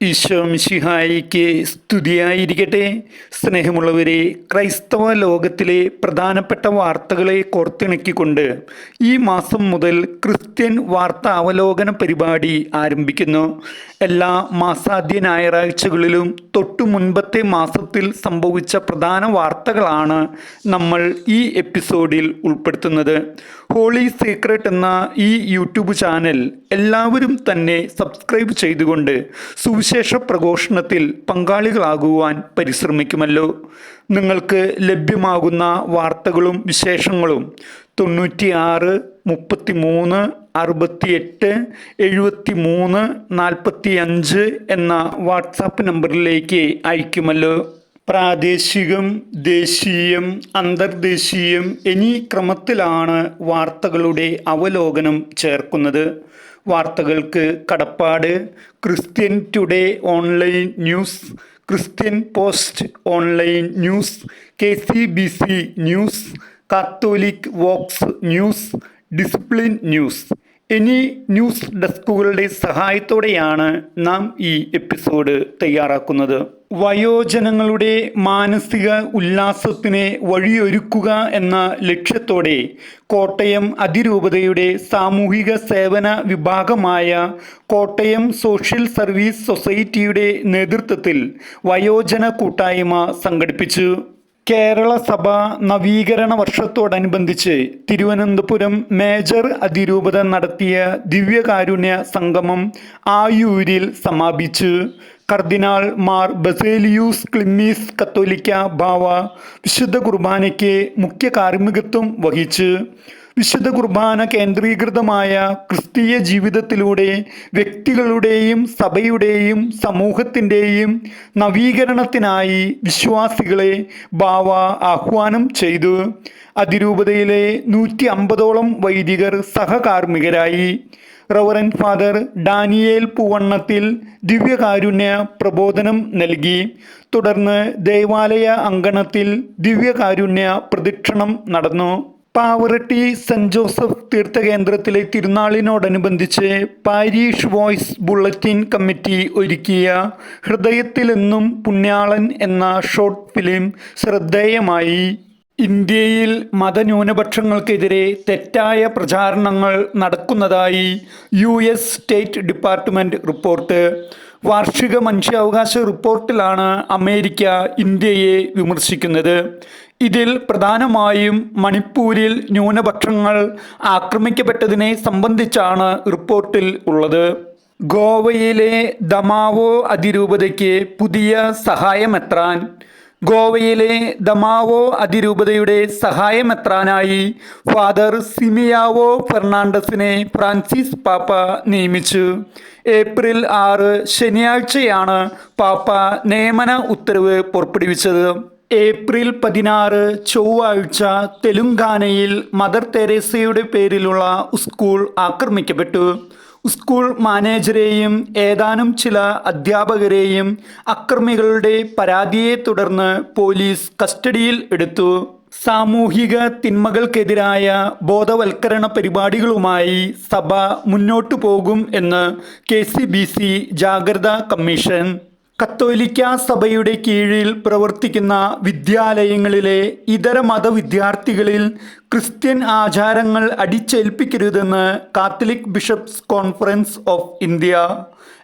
ഈശോ മിശിഹായിക്ക് സ്തുതിയായിരിക്കട്ടെ. സ്നേഹമുള്ളവരെ ക്രൈസ്തവ ലോകത്തിലെ പ്രധാനപ്പെട്ട വാർത്തകളെ കോർത്തിണക്കിക്കൊണ്ട് ഈ മാസം മുതൽ ക്രിസ്ത്യൻ വാർത്താ അവലോകന പരിപാടി ആരംഭിക്കുന്നു. എല്ലാ മാസാദ്യ ഞായറാഴ്ചകളിലും തൊട്ടു മുൻപത്തെ മാസത്തിൽ സംഭവിച്ച പ്രധാന വാർത്തകളാണ് നമ്മൾ ഈ എപ്പിസോഡിൽ ഉൾപ്പെടുത്തുന്നത്. ഹോളി സീക്രട്ട് എന്ന ഈ യൂട്യൂബ് ചാനൽ എല്ലാവരും തന്നെ സബ്സ്ക്രൈബ് ചെയ്തുകൊണ്ട് സുവിശേഷ പ്രഘോഷണത്തിൽ പങ്കാളികളാകുവാൻ പരിശ്രമിക്കുമല്ലോ. നിങ്ങൾക്ക് ലഭ്യമാകുന്ന വാർത്തകളും വിശേഷങ്ങളും തൊണ്ണൂറ്റി ആറ് മുപ്പത്തി മൂന്ന് അറുപത്തിയെട്ട് എഴുപത്തി മൂന്ന് നാൽപ്പത്തി അഞ്ച് എന്ന വാട്സാപ്പ് നമ്പറിലേക്ക് അയക്കുമല്ലോ. പ്രാദേശികം ദേശീയം അന്തർദേശീയം എന്നീ ക്രമത്തിലാണ് വാർത്തകളുടെ അവലോകനം ചേർക്കുന്നത്. വാർത്തകൾക്ക് കടപ്പാട് Christian today online news Christian post online news K C B C news Catholic vox news discipline news. എന്നീ ന്യൂസ് ഡെസ്കുകളുടെ സഹായത്തോടെയാണ് നാം ഈ എപ്പിസോഡ് തയ്യാറാക്കുന്നത്. വയോജനങ്ങളുടെ മാനസിക ഉല്ലാസത്തിന് വഴിയൊരുക്കുക എന്ന ലക്ഷ്യത്തോടെ കോട്ടയം അതിരൂപതയുടെ സാമൂഹിക സേവന വിഭാഗമായ കോട്ടയം സോഷ്യൽ സർവീസ് സൊസൈറ്റിയുടെ നേതൃത്വത്തിൽ വയോജന കൂട്ടായ്മ സംഘടിപ്പിച്ചു. കേരള സഭ നവീകരണ വർഷത്തോടനുബന്ധിച്ച് തിരുവനന്തപുരം മേജർ അതിരൂപത നടത്തിയ ദിവ്യകാരുണ്യ സംഗമം ആയൂരിൽ സമാപിച്ചു. കർദിനാൾ മാർ ബസേലിയൂസ് ക്ലിമ്മീസ് കത്തോലിക്ക ബാവ വിശുദ്ധ കുർബാനയ്ക്ക് മുഖ്യ കാർമ്മികത്വം വഹിച്ചു. വിശുദ്ധ കുർബാന കേന്ദ്രീകൃതമായ ക്രിസ്തീയ ജീവിതത്തിലൂടെ വ്യക്തികളുടെയും സഭയുടെയും സമൂഹത്തിന്റെയും നവീകരണത്തിനായി വിശ്വാസികളെ ബാവ ആഹ്വാനം ചെയ്തു. അതിരൂപതയിലെ നൂറ്റി അമ്പതോളം വൈദികർ സഹകാർമ്മികരായി. റവറൻ ഫാദർ ഡാനിയേൽ പൂവണ്ണത്തിൽ ദിവ്യകാരുണ്യ പ്രബോധനം നൽകി. തുടർന്ന് ദേവാലയ അങ്കണത്തിൽ ദിവ്യകാരുണ്യ പ്രദക്ഷിണം നടന്നു. പാവറട്ടി സെന്റ് ജോസഫ് തീർത്ഥകേന്ദ്രത്തിലെ തിരുനാളിനോടനുബന്ധിച്ച് പാരീഷ് വോയ്സ് ബുള്ളറ്റിൻ കമ്മിറ്റി ഒരുക്കിയ ഹൃദയത്തിലെന്നും പുണ്യാളൻ എന്ന ഷോർട്ട് ഫിലിം ശ്രദ്ധേയമായി. ഇന്ത്യയിൽ മതന്യൂനപക്ഷങ്ങൾക്കെതിരെ തെറ്റായ പ്രചാരണങ്ങൾ നടക്കുന്നതായി U S state department report. വാർഷിക മനുഷ്യാവകാശ റിപ്പോർട്ടിലാണ് അമേരിക്ക ഇന്ത്യയെ വിമർശിക്കുന്നത്. ഇതിൽ പ്രധാനമായും മണിപ്പൂരിൽ ന്യൂനപക്ഷങ്ങൾ ആക്രമിക്കപ്പെട്ടതിനെ സംബന്ധിച്ചാണ് റിപ്പോർട്ടിൽ ഉള്ളത്. ഗോവയിലെ ദമാവോ അതിരൂപതയ്ക്ക് പുതിയ സഹായമെത്രാൻ. ഗോവയിലെ ദമാവോ അതിരൂപതയുടെ സഹായമെത്രാനായി ഫാദർ സിമിയാവോ ഫെർണാണ്ടസിനെ ഫ്രാൻസിസ് പാപ്പ നിയമിച്ചു. ഏപ്രിൽ ആറ് ശനിയാഴ്ചയാണ് പാപ്പ നിയമന ഉത്തരവ് പുറപ്പെടുവിച്ചത്. ഏപ്രിൽ പതിനാറ് ചൊവ്വാഴ്ച തെലുങ്കാനയിൽ മദർ തെരേസയുടെ പേരിലുള്ള സ്കൂൾ ആക്രമിക്കപ്പെട്ടു. സ്കൂൾ മാനേജരെയും ഏതാനും ചില അധ്യാപകരെയും അക്രമികളുടെ പരാതിയെ തുടർന്ന് പോലീസ് കസ്റ്റഡിയിൽ എടുത്തു. സാമൂഹിക തിന്മകൾക്കെതിരായ ബോധവൽക്കരണ പരിപാടികളുമായി സഭ മുന്നോട്ടു പോകും എന്ന് കെ ജാഗ്രതാ കമ്മീഷൻ. കത്തോലിക്ക സഭയുടെ കീഴിൽ പ്രവർത്തിക്കുന്ന വിദ്യാലയങ്ങളിലെ ഇതര മത വിദ്യാർത്ഥികളിൽ ക്രിസ്ത്യൻ ആചാരങ്ങൾ അടിച്ചേൽപ്പിക്കരുതെന്ന് Catholic bishops conference of India.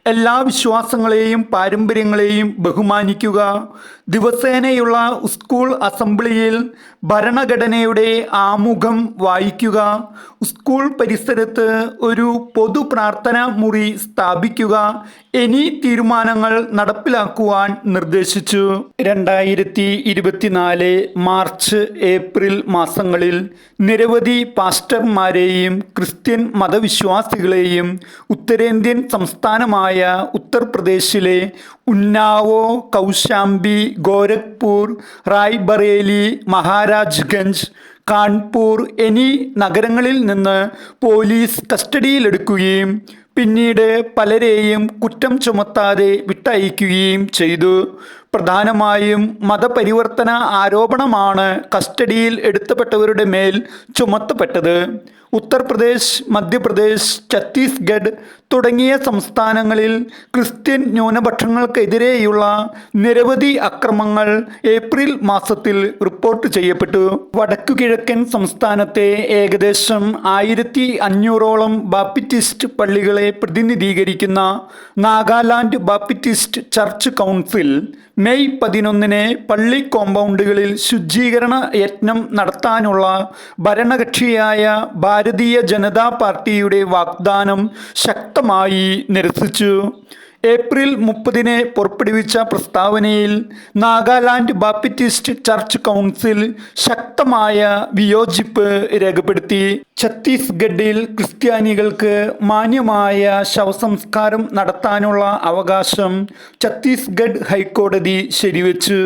എല്ലാ വിശ്വാസങ്ങളെയും പാരമ്പര്യങ്ങളെയും ബഹുമാനിക്കുക. ദിവസേനയുള്ള സ്കൂൾ അസംബ്ലിയിൽ ഭരണഘടനയുടെ ആമുഖം വായിക്കുക. സ്കൂൾ പരിസരത്ത് ഒരു പൊതു പ്രാർത്ഥനാ മുറി സ്ഥാപിക്കുക. എന്നീ തീരുമാനങ്ങൾ നടപ്പിലാക്കുവാൻ നിർദ്ദേശിച്ചു. രണ്ടായിരത്തി ഇരുപത്തിനാല് മാർച്ച് ഏപ്രിൽ മാസങ്ങളിൽ നിരവധി പാസ്റ്റർമാരെയും ക്രിസ്ത്യൻ മതവിശ്വാസികളെയും ഉത്തരേന്ത്യൻ സംസ്ഥാനമായ ഉത്തർപ്രദേശിലെ ഉന്നാവോ കൗശാംബി ഗോരഖ്പൂർ റായ്ബറേലി മഹാരാജ്ഗഞ്ച് കാൺപൂർ എന്നീ നഗരങ്ങളിൽ നിന്ന് പോലീസ് കസ്റ്റഡിയിലെടുക്കുകയും പിന്നീട് പലരെയും കുറ്റം ചുമത്താതെ വിട്ടയക്കുകയും ചെയ്തു. പ്രധാനമായും മതപരിവർത്തന ആരോപണമാണ് കസ്റ്റഡിയിൽ എടുത്തപ്പെട്ടവരുടെ മേൽ ചുമത്തപ്പെട്ടത്. ഉത്തർപ്രദേശ് മധ്യപ്രദേശ് ഛത്തീസ്ഗഡ് തുടങ്ങിയ സംസ്ഥാനങ്ങളിൽ ക്രിസ്ത്യൻ ന്യൂനപക്ഷങ്ങൾക്കെതിരെയുള്ള നിരവധി അക്രമങ്ങൾ ഏപ്രിൽ മാസത്തിൽ റിപ്പോർട്ട് ചെയ്യപ്പെട്ടു. വടക്കു കിഴക്കൻ സംസ്ഥാനത്തെ ഏകദേശം ആയിരത്തി അഞ്ഞൂറോളം ബാപ്റ്റിസ്റ്റ് പള്ളികളെ പ്രതിനിധീകരിക്കുന്ന Nagaland Baptist church council May പതിനൊന്നിന് പള്ളി കോമ്പൗണ്ടുകളിൽ ശുചീകരണ യജ്ഞം നടത്താനുള്ള ഭരണകക്ഷിയായ ഭാരതീയ ജനതാ പാർട്ടിയുടെ വാഗ്ദാനം ശക്തമായി നിരസിച്ചു. ഏപ്രിൽ മുപ്പതിന് പുറപ്പെടുവിച്ച പ്രസ്താവനയിൽ നാഗാലാൻഡ് ബാപ്റ്റിസ്റ്റ് ചർച്ച് കൗൺസിൽ ശക്തമായ വിയോജിപ്പ് രേഖപ്പെടുത്തി. ഛത്തീസ്ഗഡിൽ ക്രിസ്ത്യാനികൾക്ക് മാന്യമായ ശവസംസ്കാരം നടത്താനുള്ള അവകാശം ഛത്തീസ്ഗഡ് ഹൈക്കോടതി ശരിവെച്ചു.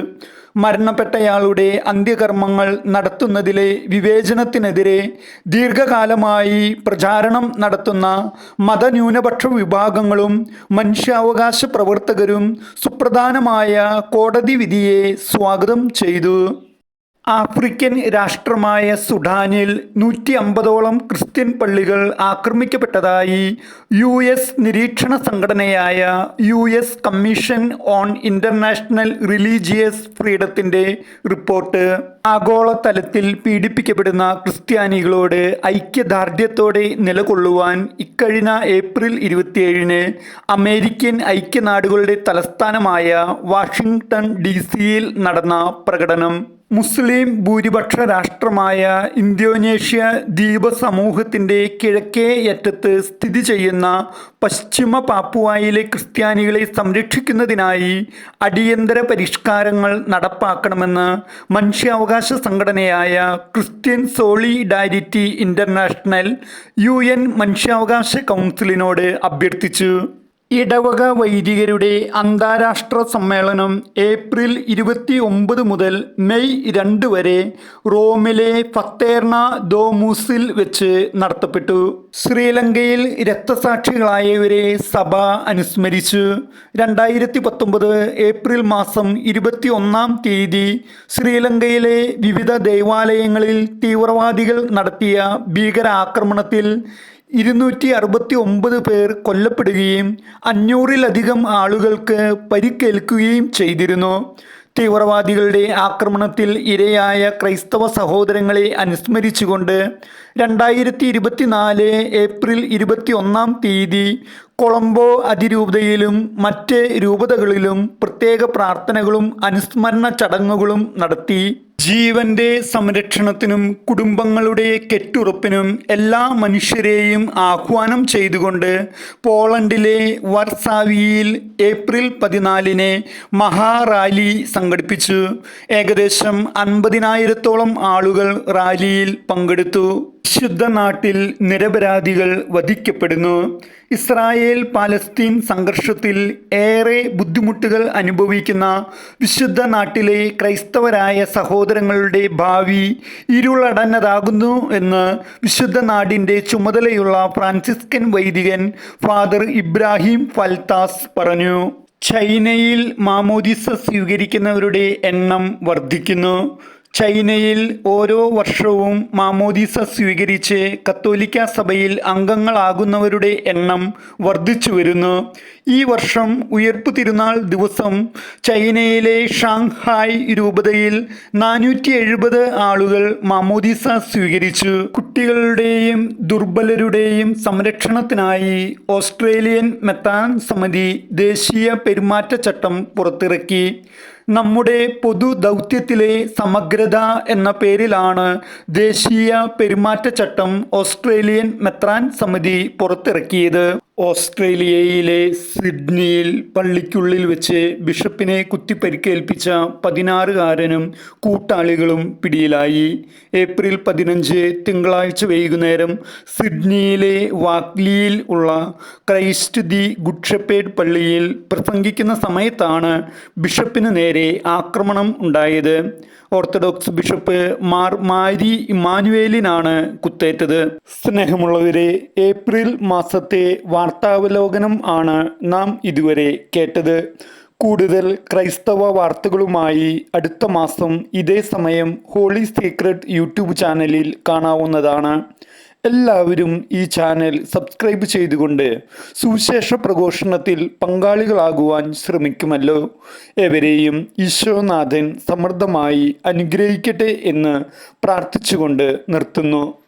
മരണപ്പെട്ടയാളുടെ അന്ത്യകർമ്മങ്ങൾ നടത്തുന്നതിലെ വിവേചനത്തിനെതിരെ ദീർഘകാലമായി പ്രചാരണം നടത്തുന്ന മതന്യൂനപക്ഷ വിഭാഗങ്ങളും മനുഷ്യാവകാശ പ്രവർത്തകരും സുപ്രധാനമായ കോടതി വിധിയെ സ്വാഗതം ചെയ്തു. ആഫ്രിക്കൻ രാഷ്ട്രമായ സുഡാനിൽ നൂറ്റി അമ്പതോളം ക്രിസ്ത്യൻ പള്ളികൾ ആക്രമിക്കപ്പെട്ടതായി യു എസ് നിരീക്ഷണ സംഘടനയായ U S commission on international religious ഫ്രീഡത്തിന്റെ report. ആഗോളതലത്തിൽ പീഡിപ്പിക്കപ്പെടുന്ന ക്രിസ്ത്യാനികളോട് ഐക്യദാർഢ്യത്തോടെ നിലകൊള്ളുവാൻ ഇക്കഴിഞ്ഞ ഏപ്രിൽ ഇരുപത്തിയേഴിന് അമേരിക്കൻ ഐക്യനാടുകളുടെ തലസ്ഥാനമായ വാഷിംഗ്ടൺ ഡി സിയിൽ നടന്ന പ്രകടനം. മുസ്ലിം ഭൂരിപക്ഷ രാഷ്ട്രമായ ഇന്തോനേഷ്യ ദ്വീപ സമൂഹത്തിന്റെ കിഴക്കേ അറ്റത്ത് സ്ഥിതി ചെയ്യുന്ന പശ്ചിമ പാപ്പുവായിലെ ക്രിസ്ത്യാനികളെ സംരക്ഷിക്കുന്നതിനായി അടിയന്തര പരിഷ്കാരങ്ങൾ നടപ്പാക്കണമെന്ന് മനുഷ്യാവകാശ സംഘടനയായ ക്രിസ്ത്യൻ സോളിഡാരിറ്റി ഇന്റർനാഷണൽ യു മനുഷ്യാവകാശ കൗൺസിലിനോട് അഭ്യർത്ഥിച്ചു. ഇടവക വൈദികരുടെ അന്താരാഷ്ട്ര സമ്മേളനം ഏപ്രിൽ ഇരുപത്തി ഒമ്പത് മുതൽ മെയ് രണ്ട് വരെ റോമിലെ ഫത്തേർണ ദോമൂസിൽ വെച്ച് നടത്തപ്പെട്ടു. ശ്രീലങ്കയിൽ രക്തസാക്ഷികളായവരെ സഭ അനുസ്മരിച്ചു. രണ്ടായിരത്തി പത്തൊമ്പത് ഏപ്രിൽ മാസം ഇരുപത്തി ഒന്നാം തീയതി ശ്രീലങ്കയിലെ വിവിധ ദേവാലയങ്ങളിൽ തീവ്രവാദികൾ നടത്തിയ ഭീകരാക്രമണത്തിൽ ഇരുന്നൂറ്റി അറുപത്തി ഒമ്പത് പേർ കൊല്ലപ്പെടുകയും അഞ്ഞൂറിലധികം ആളുകൾക്ക് പരിക്കേൽക്കുകയും ചെയ്തിരുന്നു. തീവ്രവാദികളുടെ ആക്രമണത്തിൽ ഇരയായ ക്രൈസ്തവ സഹോദരങ്ങളെ അനുസ്മരിച്ചുകൊണ്ട് രണ്ടായിരത്തി ഇരുപത്തിനാല് ഏപ്രിൽ ഇരുപത്തി ഒന്നാം തീയതി കൊളംബോ അതിരൂപതയിലും മറ്റ് രൂപതകളിലും പ്രത്യേക പ്രാർത്ഥനകളും അനുസ്മരണ ചടങ്ങുകളും നടത്തി ജീവന്റെ സംരക്ഷണത്തിനും കുടുംബങ്ങളുടെ കെട്ടുറപ്പിനും എല്ലാ മനുഷ്യരെയും ആഹ്വാനം ചെയ്തുകൊണ്ട് പോളണ്ടിലെ വർസാവിയിൽ ഏപ്രിൽ പതിനാലിന് മഹാറാലി സംഘടിപ്പിച്ചു. ഏകദേശം അൻപതിനായിരത്തോളം ആളുകൾ റാലിയിൽ പങ്കെടുത്തു. വിശുദ്ധ നാട്ടിൽ നിരപരാധികൾ വധിക്കപ്പെടുന്നു. ഇസ്രായേൽ പാലസ്തീൻ സംഘർഷത്തിൽ ഏറെ ബുദ്ധിമുട്ടുകൾ അനുഭവിക്കുന്ന വിശുദ്ധ നാട്ടിലെ ക്രൈസ്തവരായ സഹോദരങ്ങളുടെ ഭാവി ഇരുളടഞ്ഞതാകുന്നു എന്ന് വിശുദ്ധ നാടിന്റെ ചുമതലയുള്ള ഫ്രാൻസിസ്കൻ വൈദികൻ ഫാദർ ഇബ്രാഹിം ഫൽതാസ് പറഞ്ഞു. ചൈനയിൽ മാമോദിസ സ്വീകരിക്കുന്നവരുടെ എണ്ണം വർദ്ധിക്കുന്നു. ചൈനയിൽ ഓരോ വർഷവും മാമോദീസ സ്വീകരിച്ച് കത്തോലിക്ക സഭയിൽ അംഗങ്ങളാകുന്നവരുടെ എണ്ണം വർദ്ധിച്ചു വരുന്നു. ഈ വർഷം ഉയർപ്പ് തിരുനാൾ ദിവസം ചൈനയിലെ ഷാങ്ഹായ് രൂപതയിൽ നാനൂറ്റി എഴുപത് ആളുകൾ മാമോദീസ സ്വീകരിച്ചു. കുട്ടികളുടെയും ദുർബലരുടെയും സംരക്ഷണത്തിനായി ഓസ്ട്രേലിയൻ മെത്താൻ സമിതി ദേശീയ പെരുമാറ്റച്ചട്ടം പുറത്തിറക്കി. നമ്മുടെ പൊതു ദൗത്യത്തിലെ സമഗ്രത എന്ന പേരിലാണ് ദേശീയ പെരുമാറ്റച്ചട്ടം ഓസ്ട്രേലിയൻ മെത്രാൻ സമിതി പുറത്തിറക്കിയത്. ഓസ്ട്രേലിയയിലെ സിഡ്നിയിൽ പള്ളിക്കുള്ളിൽ വെച്ച് ബിഷപ്പിനെ കുത്തിപ്പരിക്കേൽപ്പിച്ച പതിനാറുകാരനും കൂട്ടാളികളും പിടിയിലായി. ഏപ്രിൽ പതിനഞ്ച് തിങ്കളാഴ്ച വൈകുന്നേരം സിഡ്നിയിലെ വാക്ലിയിൽ ഉള്ള ക്രൈസ്റ്റ് ദി ഗുഡ്ഷപ്പേഡ് പള്ളിയിൽ പ്രസംഗിക്കുന്ന സമയത്താണ് ബിഷപ്പിന് നേരെ ആക്രമണം ഉണ്ടായത്. ഓർത്തഡോക്സ് ബിഷപ്പ് മാർ മാരി ഇമാനുവേലിനാണ് കുത്തേറ്റത്. സ്നേഹമുള്ളവരെ ഏപ്രിൽ മാസത്തെ വാർത്താവലോകനം ആണ് നാം ഇതുവരെ കേട്ടത്. കൂടുതൽ ക്രൈസ്തവ വാർത്തകളുമായി അടുത്ത മാസം ഇതേ സമയം ഹോളി സീക്രട്ട് യൂട്യൂബ് ചാനലിൽ കാണാവുന്നതാണ്. എല്ലാവരും ഈ ചാനൽ സബ്സ്ക്രൈബ് ചെയ്തുകൊണ്ട് സുവിശേഷ പ്രഘോഷണത്തിൽ പങ്കാളികളാകുവാൻ ശ്രമിക്കുമല്ലോ. എവരെയും ഈശ്വരനാഥൻ സമൃദ്ധമായി അനുഗ്രഹിക്കട്ടെ എന്ന് പ്രാർത്ഥിച്ചുകൊണ്ട് നിർത്തുന്നു.